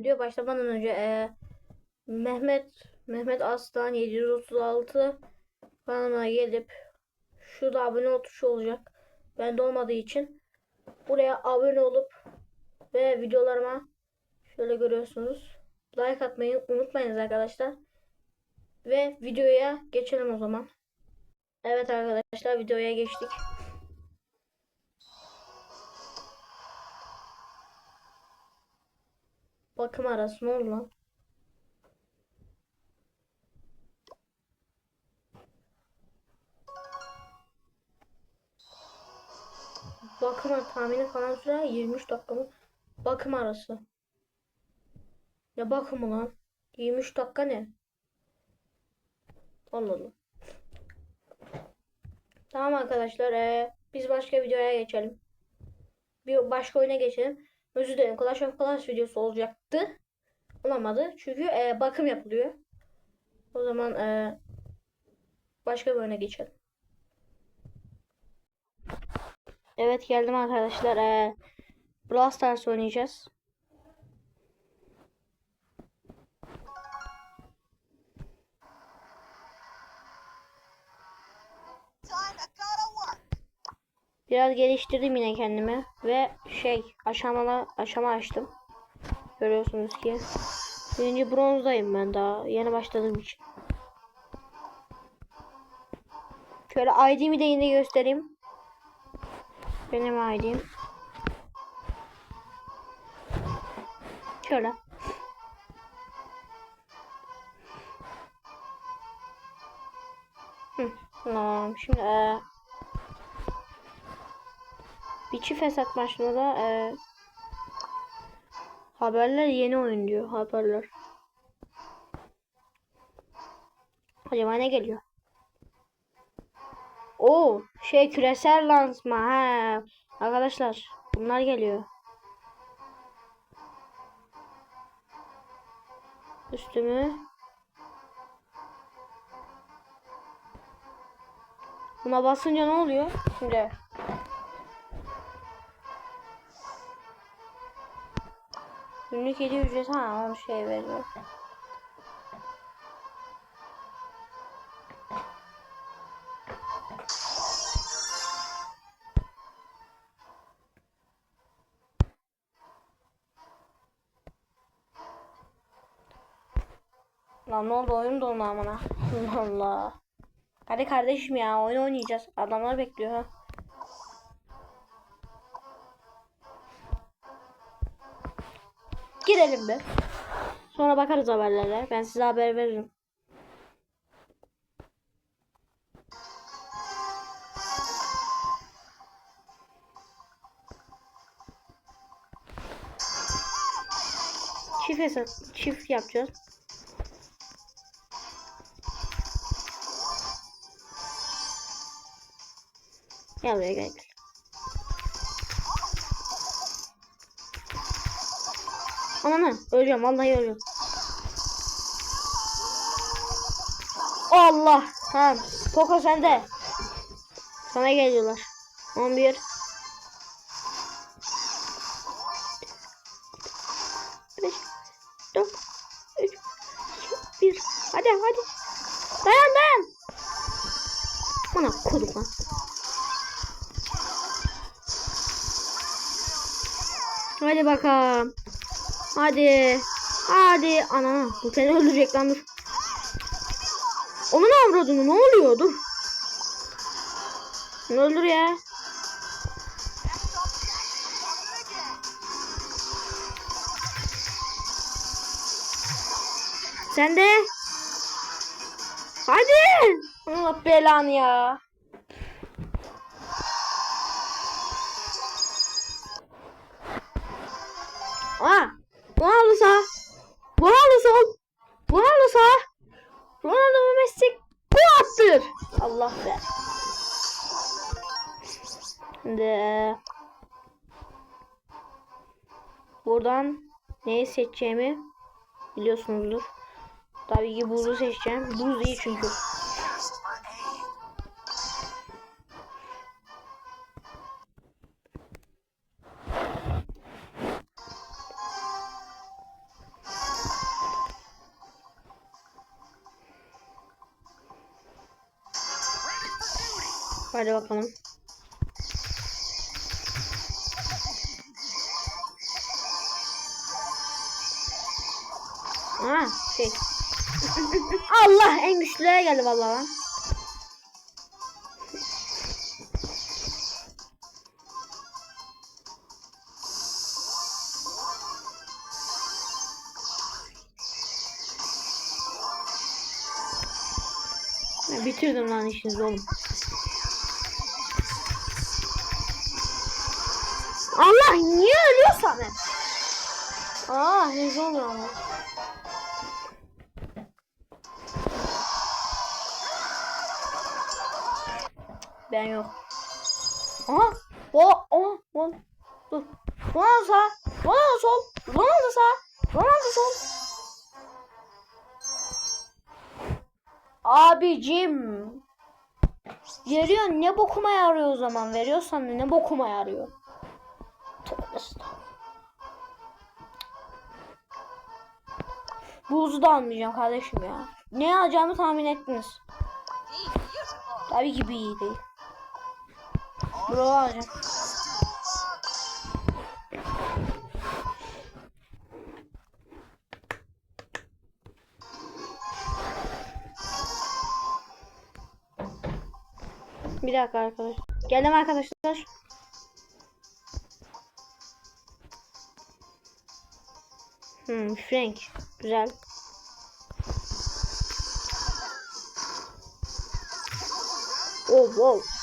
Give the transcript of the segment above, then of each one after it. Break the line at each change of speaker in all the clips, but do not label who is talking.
video başlamadan önce e, Mehmet Mehmet Aslan 736 kanalına gelip şurada abone ol tuşu olacak. Bende olmadığı için buraya abone olup ve videolarıma şöyle görüyorsunuz. Like atmayı unutmayınız arkadaşlar. Ve videoya geçelim o zaman. Evet arkadaşlar videoya geçtik. Bakım arası ne oldu lan? Bakım tahmini falan süre 23 dakika mı? Bakım arası. Ne bakımı lan? 23 dakika ne? Allah. Tamam arkadaşlar. eee, biz başka videoya geçelim. Bir başka oyuna geçelim. Özür dilerim. Clash of Clans videosu olacaktı. Olamadı. Çünkü eee, bakım yapılıyor. O zaman eee, başka bir oyuna geçelim. Evet geldim arkadaşlar. Eee Brawl Stars oynayacağız. Biraz geliştirdim yine kendimi ve şey aşamalı aşama açtım. Görüyorsunuz ki birinci bronzdayım ben daha yeni başladığım için. Şöyle ID'mi de yine göstereyim. Benim ID'm. Şöyle. Hı, tamam. Şimdi eee bir çift hesap maçında da e, haberler yeni oyun diyor haberler. Acaba ne geliyor? Oo şey küresel lansman ha arkadaşlar bunlar geliyor. Üstümü Buna basınca ne oluyor? Şimdi Günlük 7 ücret ha onu şey veriyor. Lan ne oldu oyun dondu amına. Allah. Hadi kardeşim ya oyun oynayacağız. Adamlar bekliyor ha. Girelim bir. Sonra bakarız haberlere. Ben size haber veririm. Çift hesap, çift yapacağız. Gel buraya gel. Ananı öleceğim vallahi ölüyorum. Allah tamam. Poco sende. Sana geliyorlar. 11 5 4 3 2 1 Hadi hadi. Dayan dayan. Bana kodum lan. Hadi bakalım. Hadi. Hadi. Ana bu seni öldürecek lan dur. Onun avradını ne oluyor dur. Ne öldür ya. Sen de. Hadi. Allah belanı ya. Allah be. Şimdi e, buradan neyi seçeceğimi biliyorsunuzdur. Tabii ki buzu seçeceğim. Buz iyi çünkü. Hadi bakalım. Aa şey. Allah en güçlüye geldi vallahi bitirdim lan işinizi oğlum. Allah niye ölüyorsan hep? Aa oluyor ama. Ben yok. Aha. O, o, o. Dur. Ronaldo sağ. Ronaldo sol. Ronaldo sağ. Ronaldo sol. Abicim. Veriyor ne bokuma yarıyor o zaman. Veriyorsan ne bokuma yarıyor. Buzu da almayacağım kardeşim ya. Ne alacağımı tahmin ettiniz. Tabii ki bir iyi değil. Bro alacağım. Bir dakika arkadaşlar. Geldim arkadaşlar. Hmm, Frank. Güzel. Oh, wow.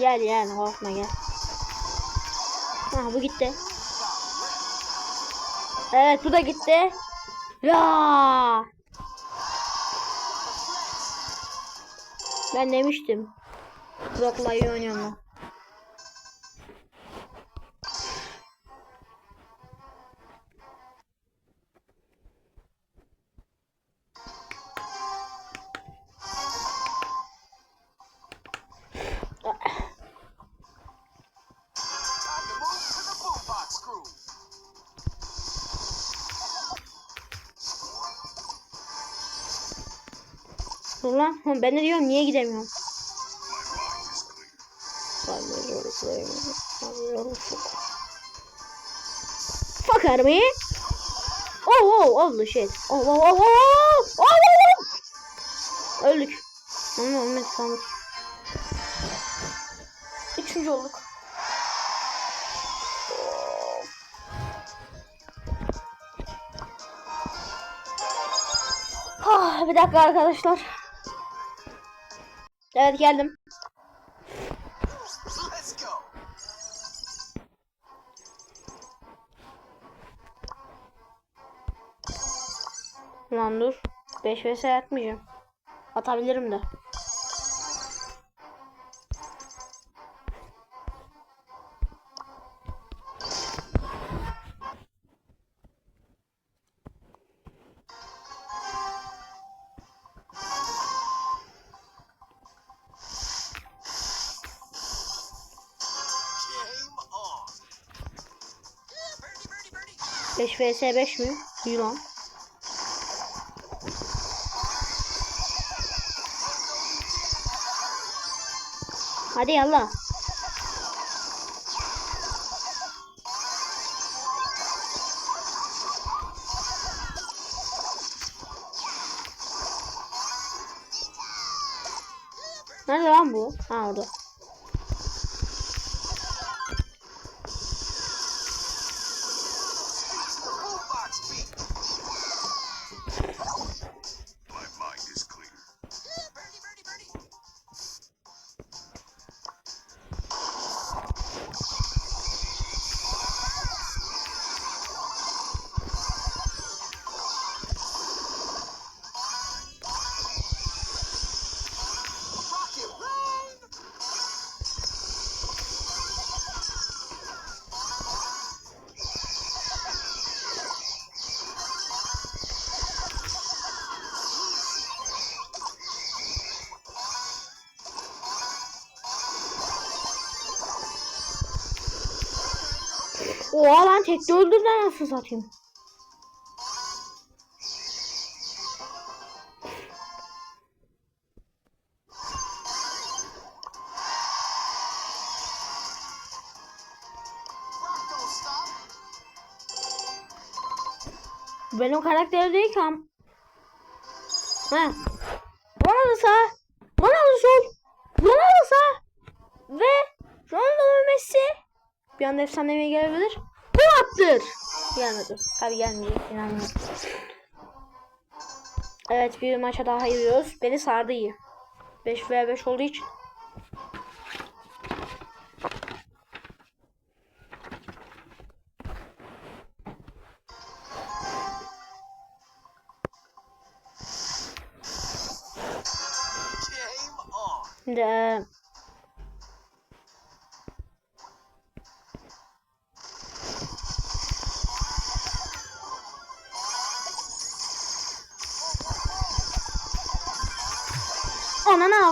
Gel gel korkma gel. Ha bu gitti. Evet bu da gitti. Ya. Ben demiştim. Brock'la iyi oynuyorum Dur lan. Hı, Ben de diyorum niye gidemiyorum. Fuck out of me. Oh oh oh the shit. Oh oh oh oh oh oh oh. Öldük. Ama ölmedik sandık. Üçüncü olduk. Ah, bir dakika arkadaşlar. Evet geldim. Lan dur. 5 vs atmayacağım. Atabilirim de. 5 vs 5 mi? Yılan. Hadi yallah. Nerede lan bu? Ha orada. Oha lan tekte öldürdü nasıl satayım. Benim karakter değil ki. Ha. Bana da sağ. Bana da sol. Bana da sağ. Ve Ronaldo Messi bir anda efsaneviye gelebilir. Attır. Gelmedi. Tabi gelmeyecek. inanmıyorum. Evet bir maça daha giriyoruz. Beni sardı iyi. 5 v 5 olduğu için.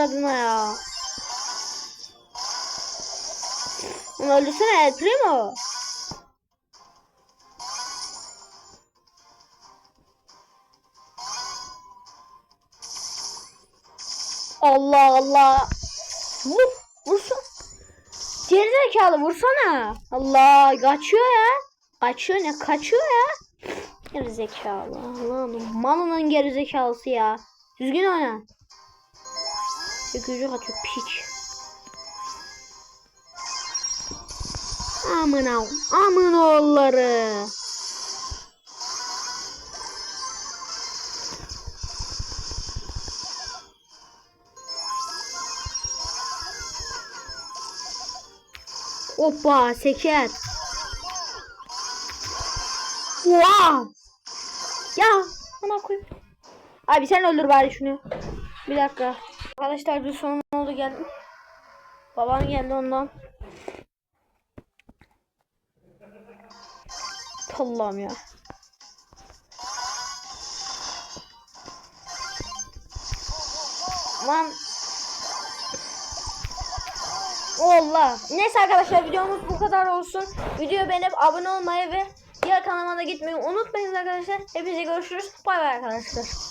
Avradına ya. Onu öldürsene El Primo. Allah Allah. Vur. Vursun. Gerizekalı vursana. Allah kaçıyor ya. Kaçıyor ne kaçıyor ya. Gerizekalı. Allah'ım malının gerizekalısı ya. Düzgün oyna. Öküzü kaçıyor piç. Amına amın oğulları. Hoppa seker. Oha. Ya bana koy. Abi sen öldür bari şunu. Bir dakika. Arkadaşlar bir sorun oldu geldim. Babam geldi ondan. Allah'ım ya. Lan. Allah. Neyse arkadaşlar videomuz bu kadar olsun. Videoyu beğenip abone olmayı ve diğer kanalıma da gitmeyi unutmayın arkadaşlar. Hepinize görüşürüz. Bay bay arkadaşlar.